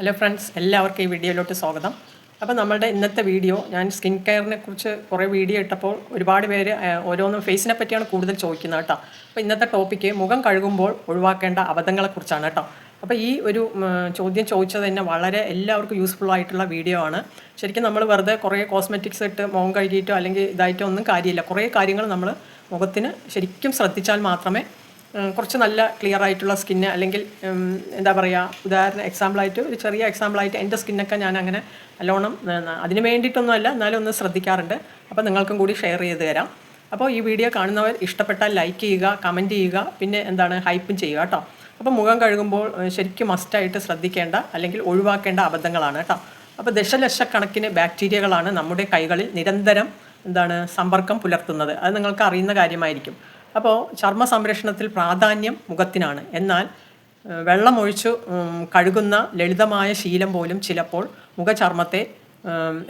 Hello friends എല്ലാവർക്കും ഈ വീഡിയോയിലോട്ട് സ്വാഗതം. അപ്പോൾ നമ്മളുടെ ഇന്നത്തെ വീഡിയോ ഞാൻ സ്കിൻ കെയറിനെ കുറിച്ച് കുറേ വീഡിയോ ഇട്ടപ്പോൾ ഒരുപാട് പേര് ഓരോന്നും ഫേസിനെ പറ്റിയാണ് കൂടുതൽ ചോദിക്കുന്നത് കേട്ടോ. അപ്പോൾ ഇന്നത്തെ ടോപ്പിക്ക് മുഖം കഴുകുമ്പോൾ ഒഴിവാക്കേണ്ട അബദ്ധങ്ങളെക്കുറിച്ചാണ് കേട്ടോ. അപ്പോൾ ഈ ഒരു ചോദ്യം ചോദിച്ചത് തന്നെ വളരെ എല്ലാവർക്കും യൂസ്ഫുൾ ആയിട്ടുള്ള വീഡിയോ ആണ്. ശരിക്കും നമ്മൾ വെറുതെ കുറേ കോസ്മെറ്റിക്സ് ഇട്ട് മുഖം കഴുകിയിട്ടോ അല്ലെങ്കിൽ ഇതായിട്ടോ ഒന്നും കാര്യമില്ല. കുറേ കാര്യങ്ങൾ നമ്മൾ മുഖത്തിന് ശരിക്കും ശ്രദ്ധിച്ചാൽ മാത്രമേ കുറച്ച് നല്ല ക്ലിയർ ആയിട്ടുള്ള സ്കിന്ന് അല്ലെങ്കിൽ എന്താ പറയുക ഉദാഹരണം എക്സാമ്പിളായിട്ട് ഒരു ചെറിയ എക്സാമ്പിളായിട്ട് എന്റെ സ്കിന്നൊക്കെ ഞാൻ അങ്ങനെ നല്ലോണം അതിന് വേണ്ടിയിട്ടൊന്നുമല്ല എന്നാലും ഒന്ന് ശ്രദ്ധിക്കാറുണ്ട്. അപ്പോൾ നിങ്ങൾക്കും കൂടി ഷെയർ ചെയ്ത് തരാം. അപ്പോൾ ഈ വീഡിയോ കാണുന്നവർ ഇഷ്ടപ്പെട്ടാൽ ലൈക്ക് ചെയ്യുക കമന്റ് ചെയ്യുക പിന്നെ എന്താണ് ഹൈപ്പും ചെയ്യുക കേട്ടോ അപ്പോൾ മുഖം കഴുകുമ്പോൾ ശരിക്കും മസ്റ്റായിട്ട് ശ്രദ്ധിക്കേണ്ട അല്ലെങ്കിൽ ഒഴിവാക്കേണ്ട അബദ്ധങ്ങളാണ് കേട്ടോ അപ്പോൾ ദശലക്ഷക്കണക്കിന് ബാക്ടീരിയകളാണ് നമ്മുടെ കൈകളിൽ നിരന്തരം എന്താണ് സമ്പർക്കം പുലർത്തുന്നത്. അത് നിങ്ങൾക്ക് അറിയുന്ന കാര്യമായിരിക്കും. അപ്പോൾ ചർമ്മ സംരക്ഷണത്തിൽ പ്രാധാന്യം മുഖത്തിനാണ്. എന്നാൽ വെള്ളമൊഴിച്ചു കഴുകുന്ന ലളിതമായ ശീലം പോലും ചിലപ്പോൾ മുഖചർമ്മത്തെ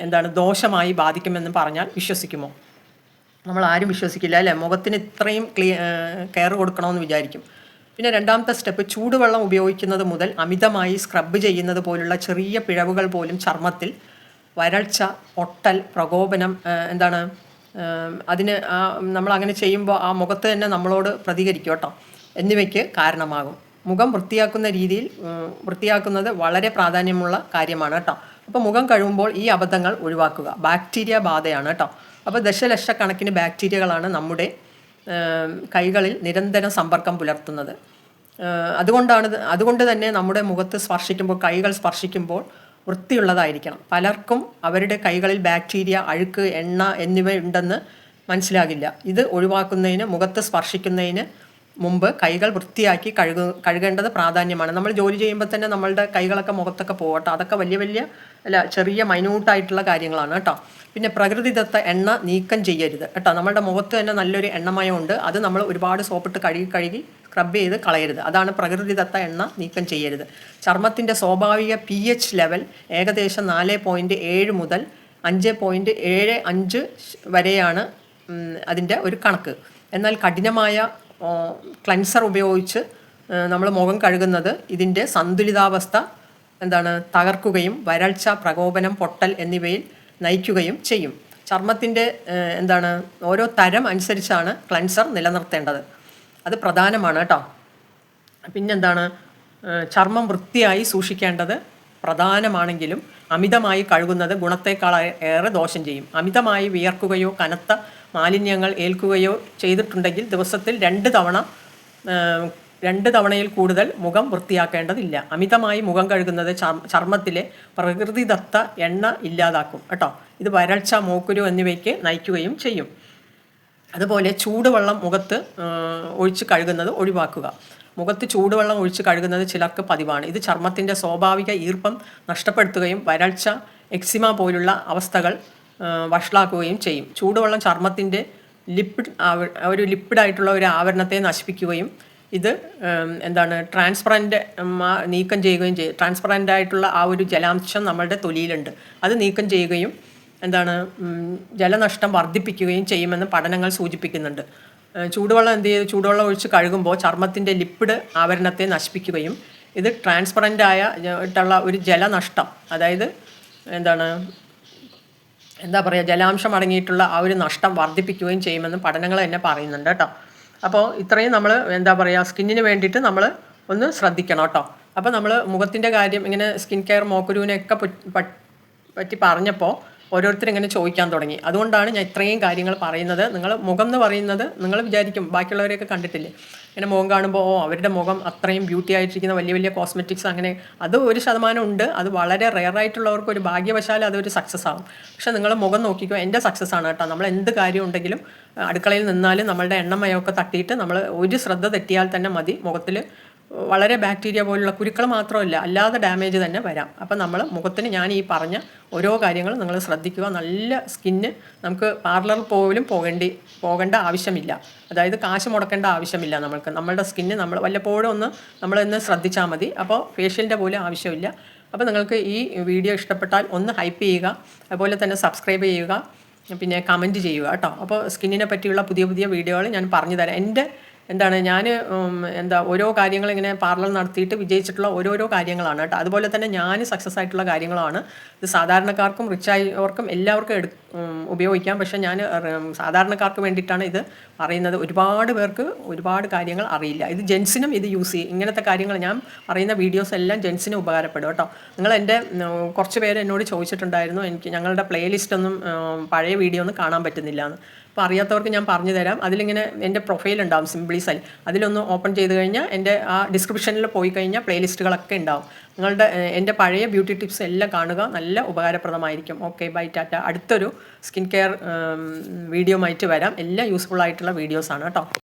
എന്താണ് ദോഷമായി ബാധിക്കുമെന്ന് പറഞ്ഞാൽ വിശ്വസിക്കുമോ? നമ്മൾ ആരും വിശ്വസിക്കില്ല അല്ലേ? മുഖത്തിന് ഇത്രയും ക്ലിയ കെയർ കൊടുക്കണമെന്ന് വിചാരിക്കും. പിന്നെ രണ്ടാമത്തെ സ്റ്റെപ്പ് ചൂടുവെള്ളം ഉപയോഗിക്കുന്നത് മുതൽ അമിതമായി സ്ക്രബ് ചെയ്യുന്നത് പോലുള്ള ചെറിയ പിഴവുകൾ പോലും ചർമ്മത്തിൽ വരൾച്ച ഒട്ടൽ പ്രകോപനം എന്താണ് അതിന് ആ നമ്മൾ അങ്ങനെ ചെയ്യുമ്പോൾ ആ മുഖത്ത് തന്നെ നമ്മളോട് പ്രതികരിക്കും കേട്ടോ. എന്നിവയ്ക്ക് കാരണമാകും. മുഖം വൃത്തിയാക്കുന്ന രീതിയിൽ വൃത്തിയാക്കുന്നത് വളരെ പ്രാധാന്യമുള്ള കാര്യമാണ് കേട്ടോ. അപ്പോൾ മുഖം കഴുകുമ്പോൾ ഈ അബദ്ധങ്ങൾ ഒഴിവാക്കുക. ബാക്ടീരിയ ബാധയാണ് കേട്ടോ. അപ്പോൾ ദശലക്ഷക്കണക്കിന് ബാക്ടീരിയകളാണ് നമ്മുടെ കൈകളിൽ നിരന്തരം സമ്പർക്കം പുലർത്തുന്നത്. അതുകൊണ്ടാണ് അതുകൊണ്ട് തന്നെ നമ്മുടെ മുഖത്ത് സ്പർശിക്കുമ്പോൾ കൈകൾ സ്പർശിക്കുമ്പോൾ വൃത്തിയുള്ളതായിരിക്കണം. പലർക്കും അവരുടെ കൈകളിൽ ബാക്ടീരിയ അഴുക്ക് എണ്ണ എന്നിവ ഉണ്ടെന്ന് മനസ്സിലാകില്ല. ഇത് ഒഴിവാക്കുന്നതിന് മുഖത്ത് സ്പർശിക്കുന്നതിന് മുമ്പ് കൈകൾ വൃത്തിയാക്കി കഴുകു കഴുകേണ്ടത് പ്രാധാന്യമാണ്. നമ്മൾ ജോലി ചെയ്യുമ്പോൾ തന്നെ നമ്മളുടെ കൈകളൊക്കെ മുഖത്തൊക്കെ പോകട്ടെ. അതൊക്കെ വലിയ വലിയ അല്ല ചെറിയ മൈന്യൂട്ടായിട്ടുള്ള കാര്യങ്ങളാണ് കേട്ടോ. പിന്നെ പ്രകൃതിദത്ത എണ്ണ നീക്കം ചെയ്യരുത്. കേട്ടോ നമ്മുടെ മുഖത്ത് തന്നെ നല്ലൊരു എണ്ണമയം ഉണ്ട് അത് നമ്മൾ ഒരുപാട് സോപ്പിട്ട് കഴുകി കഴുകി സ്ക്രബ് ചെയ്ത് കളയരുത്. അതാണ് പ്രകൃതിദത്ത എണ്ണ നീക്കം ചെയ്യരുത്. ചർമ്മത്തിന്റെ സ്വാഭാവിക പി എച്ച് ലെവൽ ഏകദേശം നാല് പോയിന്റ് ഏഴ് മുതൽ അഞ്ച് പോയിന്റ് ഏഴ് അഞ്ച് വരെയാണ് അതിന്റെ ഒരു കണക്ക്. എന്നാൽ കഠിനമായ ക്ലൻസർ ഉപയോഗിച്ച് നമ്മൾ മുഖം കഴുകുന്നത് ഇതിന്റെ സന്തുലിതാവസ്ഥ എന്താണ് തകർക്കുകയും വരൾച്ച പ്രകോപനം പൊട്ടൽ എന്നിവയിൽ നയിക്കുകയും ചെയ്യും. ചർമ്മത്തിന്റെ എന്താണ് ഓരോ തരം അനുസരിച്ചാണ് ക്ലൻസർ നിലനിർത്തേണ്ടത്. അത് പ്രധാനമാണ് കേട്ടോ. പിന്നെന്താണ് ചർമ്മം വൃത്തിയായി സൂക്ഷിക്കേണ്ടത് പ്രധാനമാണെങ്കിലും അമിതമായി കഴുകുന്നത് ഗുണത്തേക്കാൾ ഏറെ ദോഷം ചെയ്യും. അമിതമായി വിയർക്കുകയോ കനത്ത മാലിന്യങ്ങൾ ഏൽക്കുകയോ ചെയ്തിട്ടുണ്ടെങ്കിൽ ദിവസത്തിൽ രണ്ട് തവണ രണ്ട് തവണയിൽ കൂടുതൽ മുഖം വൃത്തിയാക്കേണ്ടതില്ല. അമിതമായി മുഖം കഴുകുന്നത് ചർമ്മ- ചർമ്മത്തിലെ പ്രകൃതിദത്ത എണ്ണ ഇല്ലാതാക്കും കേട്ടോ. ഇത് വരൾച്ച മൂക്കുരു എന്നിവയ്ക്ക് നയിക്കുകയും ചെയ്യും. അതുപോലെ ചൂടുവെള്ളം മുഖത്ത് ഒഴിച്ച് കഴുകുന്നത് ഒഴിവാക്കുക. മുഖത്ത് ചൂടുവെള്ളം ഒഴിച്ച് കഴുകുന്നത് ചിലർക്ക് പതിവാണ്. ഇത് ചർമ്മത്തിന്റെ സ്വാഭാവിക ഈർപ്പം നഷ്ടപ്പെടുത്തുകയും വരൾച്ച എക്സിമ പോലുള്ള അവസ്ഥകൾ വഷളാക്കുകയും ചെയ്യും. ചൂടുവെള്ളം ചർമ്മത്തിന്റെ ലിപ്പിഡ് ഒരു ലിപ്പിഡായിട്ടുള്ള ഒരു ആവരണത്തെ നശിപ്പിക്കുകയും ഇത് എന്താണ് ട്രാൻസ്പറന്റ് നീക്കം ചെയ്യുകയും ചെയ്യും ട്രാൻസ്പറന്റ് ആയിട്ടുള്ള ആ ഒരു ജലാംശം നമ്മളുടെ തൊലിയിലുണ്ട്. അത് നീക്കം ചെയ്യുകയും എന്താണ് ജലനഷ്ടം വർദ്ധിപ്പിക്കുകയും ചെയ്യുമെന്ന് പഠനങ്ങൾ സൂചിപ്പിക്കുന്നുണ്ട്. ചൂടുവെള്ളം എന്ത് ചെയ്ത് ചൂടുവെള്ളം ഒഴിച്ച് കഴുകുമ്പോൾ ചർമ്മത്തിന്റെ ലിപ്പിഡ് ആവരണത്തെ നശിപ്പിക്കുകയും ഇത് ട്രാൻസ്പറന്റ് ആയിട്ടുള്ള ഒരു ജലനഷ്ടം അതായത് എന്താണ് എന്താ പറയുക ജലാംശം അടങ്ങിയിട്ടുള്ള ആ ഒരു നഷ്ടം വർദ്ധിപ്പിക്കുകയും ചെയ്യുമെന്ന് പഠനങ്ങൾ തന്നെ പറയുന്നുണ്ട് കേട്ടോ. അപ്പോൾ ഇത്രയും നമ്മൾ എന്താ പറയുക സ്കിന്നിന് വേണ്ടിയിട്ട് നമ്മൾ ഒന്ന് ശ്രദ്ധിക്കണം കേട്ടോ. അപ്പോൾ നമ്മൾ മുഖത്തിന്റെ കാര്യം ഇങ്ങനെ സ്കിൻ കെയർ മോക്കുരുവിനെയൊക്കെ പറ്റി- പറഞ്ഞപ്പോൾ ഓരോരുത്തർ ഇങ്ങനെ ചോദിക്കാൻ തുടങ്ങി. അതുകൊണ്ടാണ് ഞാൻ ഇത്രയും കാര്യങ്ങൾ പറയുന്നത്. നിങ്ങൾ മുഖം എന്ന് പറയുന്നത് നിങ്ങൾ വിചാരിക്കും ബാക്കിയുള്ളവരെയൊക്കെ കണ്ടിട്ടില്ലേ? ഇങ്ങനെ മുഖം കാണുമ്പോൾ ഓ അവരുടെ മുഖം അത്രയും ബ്യൂട്ടി ആയിട്ടിരിക്കുന്ന വലിയ വലിയ കോസ്മെറ്റിക്സ് അങ്ങനെ അത് ഒരു ശതമാനം ഉണ്ട്. അത് വളരെ റെയർ ആയിട്ടുള്ളവർക്ക് ഒരു ഭാഗ്യവശാൽ അതൊരു സക്സസ് ആകും പക്ഷേ നിങ്ങൾ മുഖം നോക്കിക്കോ എന്റെ സക്സസ് ആണ് കേട്ടോ. നമ്മൾ എന്ത് കാര്യം ഉണ്ടെങ്കിലും അടുക്കളയിൽ നിന്നാലും നമ്മളുടെ എണ്ണമയമൊക്കെ തട്ടിയിട്ട് നമ്മൾ ഒരു ശ്രദ്ധ തെറ്റിയാൽ തന്നെ മതി മുഖത്തിൽ വളരെ ബാക്ടീരിയ പോലുള്ള കുരുക്കൾ മാത്രമല്ല അല്ലാതെ ഡാമേജ് തന്നെ വരാം. അപ്പം നമ്മൾ മുഖത്തിന് ഞാൻ ഈ പറഞ്ഞ ഓരോ കാര്യങ്ങളും നിങ്ങൾ ശ്രദ്ധിക്കുക. നല്ല സ്കിന്ന് നമുക്ക് പാർലറിൽ പോലും പോകേണ്ടി പോകേണ്ട ആവശ്യമില്ല. അതായത് കാശ് മുടക്കേണ്ട ആവശ്യമില്ല നമ്മൾക്ക്. നമ്മളുടെ സ്കിന്ന് നമ്മൾ വല്ലപ്പോഴും ഒന്ന് നമ്മളൊന്ന് ശ്രദ്ധിച്ചാൽ മതി. അപ്പോൾ ഫേഷ്യലിന്റെ പോലും ആവശ്യമില്ല. അപ്പോൾ നിങ്ങൾക്ക് ഈ വീഡിയോ ഇഷ്ടപ്പെട്ടാൽ ഒന്ന് ഹൈപ്പ് ചെയ്യുക. അതുപോലെ തന്നെ സബ്സ്ക്രൈബ് ചെയ്യുക. പിന്നെ കമന്റ് ചെയ്യുക കേട്ടോ. അപ്പോൾ സ്കിന്നിനെ പറ്റിയുള്ള പുതിയ പുതിയ വീഡിയോകൾ ഞാൻ പറഞ്ഞു തരാം. എന്റെ എന്താണ് ഞാൻ എന്താ ഓരോ കാര്യങ്ങൾ ഇങ്ങനെ പാർലർ നടത്തിയിട്ട് വിജയിച്ചിട്ടുള്ള ഓരോരോ കാര്യങ്ങളാണ് കേട്ടോ. അതുപോലെ തന്നെ ഞാൻ സക്സസ് ആയിട്ടുള്ള കാര്യങ്ങളാണ്. ഇത് സാധാരണക്കാർക്കും റിച്ച് ആയവർക്കും എല്ലാവർക്കും എടു ഉപയോഗിക്കാം. പക്ഷേ ഞാൻ സാധാരണക്കാർക്ക് വേണ്ടിയിട്ടാണ് ഇത് പറയുന്നത്. ഒരുപാട് പേർക്ക് ഒരുപാട് കാര്യങ്ങൾ അറിയില്ല. ഇത് ജെൻസിനും ഇത് യൂസ് ചെയ്യും. ഇങ്ങനത്തെ കാര്യങ്ങൾ ഞാൻ പറയുന്ന വീഡിയോസ് എല്ലാം ജെൻസിന് ഉപകാരപ്പെടും കേട്ടോ. നിങ്ങൾ എന്റെ കുറച്ച് പേര് എന്നോട് ചോദിച്ചിട്ടുണ്ടായിരുന്നു എനിക്ക് ഞങ്ങളുടെ പ്ലേലിസ്റ്റ് ഒന്നും പഴയ വീഡിയോ ഒന്നും കാണാൻ പറ്റുന്നില്ല എന്ന് അപ്പോൾ അറിയാത്തവർക്ക് ഞാൻ പറഞ്ഞു തരാം. അതിലിങ്ങനെ എന്റെ പ്രൊഫൈൽ ഉണ്ടാവും സിംപ്ലി സൈൽ അതിലൊന്ന് ഓപ്പൺ ചെയ്ത് കഴിഞ്ഞാൽ എന്റെ ആ ഡിസ്ക്രിപ്ഷനിൽ പോയി കഴിഞ്ഞാൽ പ്ലേലിസ്റ്റുകളൊക്കെ ഉണ്ടാവും. നിങ്ങളുടെ എന്റെ പഴയ ബ്യൂട്ടി ടിപ്സ് എല്ലാം കാണുക. നല്ല ഉപകാരപ്രദമായിരിക്കും. ഓക്കെ ബൈ ടാറ്റ അടുത്തൊരു സ്കിൻ കെയർ വീഡിയോ ആയിട്ട് വരാം. എല്ലാം യൂസ്ഫുൾ ആയിട്ടുള്ള വീഡിയോസാണ് കേട്ടോ.